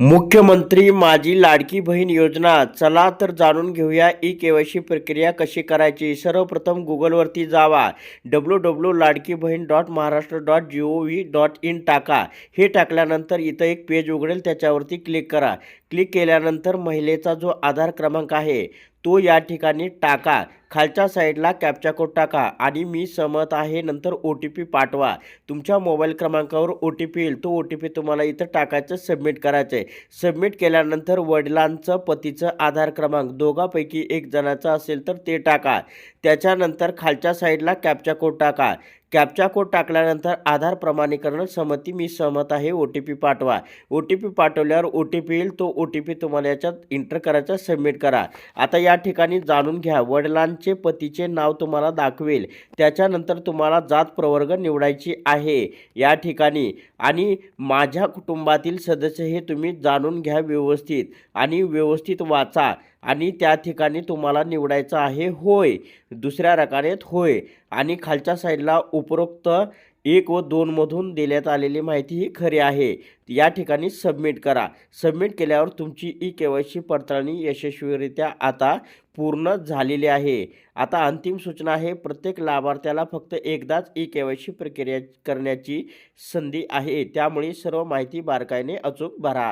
मुख्यमंत्री माझी लाडकी बहीण योजना. चला तर जाणून घेऊया ई केवायसी प्रक्रिया कशी करायची? सर्वप्रथम गुगलवरती जावा. W W Ladki Bahin dot Maharashtra dot G O V dot in टाका. हे टाकल्यानंतर इथं एक पेज उघडेल त्याच्यावरती क्लिक करा. क्लिक केल्यानंतर महिलेचा जो आधार क्रमांक आहे तो या ठिकाणी टाका. खालच्या साईडला कॅप्चा कोड टाका आणि मी सहमत आहे नंतर ओ टी पी पाठवा. तुमच्या मोबाईल क्रमांकावर ओ टी पी येईल. तो ओ टी पी तुम्हाला इथं टाकायचं सबमिट करायचं आहे सबमिट केल्यानंतर वडिलांचं पतीचं आधार क्रमांक दोघापैकी एक जणाचा असेल तर ते टाका. त्याच्यानंतर खालच्या साईडला कॅप्चा कोड टाका. कॅप्चा कोड टाकल्यानंतर आधार प्रमाणीकरण समती मी सहमत आहे ओ टी पी पाठवा. ओ टी पी पाठवल्यावर ओ टी पी येईल तो ओ टी पी तुम्हाला याच्यात इंटर करायचा सबमिट करा. आता या ठिकाणी जाणून घ्या वडिलांचे पतीचे नाव तुम्हाला दाखवेल. त्याच्यानंतर तुम्हाला जात प्रवर्ग निवडायची आहे. या ठिकाणी आणि माझ्या कुटुंबातील सदस्य हे तुम्ही जाणून घ्या व्यवस्थित आणि व्यवस्थित वाचा आणि त्या ठिकाणी तुम्हाला निवडायचं आहे होय. दुसऱ्या रकानेत होय. आणि खालच्या साईडला उपरोक्त एक व दोनमधून देण्यात आलेली माहिती ही खरी आहे. या ठिकाणी सबमिट करा. सबमिट केल्यावर तुमची ई के वाय सी पडताळणी यशस्वीरित्या आता पूर्ण झालेली आहे. आता अंतिम सूचना आहे. प्रत्येक लाभार्थ्याला फक्त एकदाच ई के वाय सी प्रक्रिया करण्याची संधी आहे. त्यामुळे सर्व माहिती बारकाईने अचूक भरा.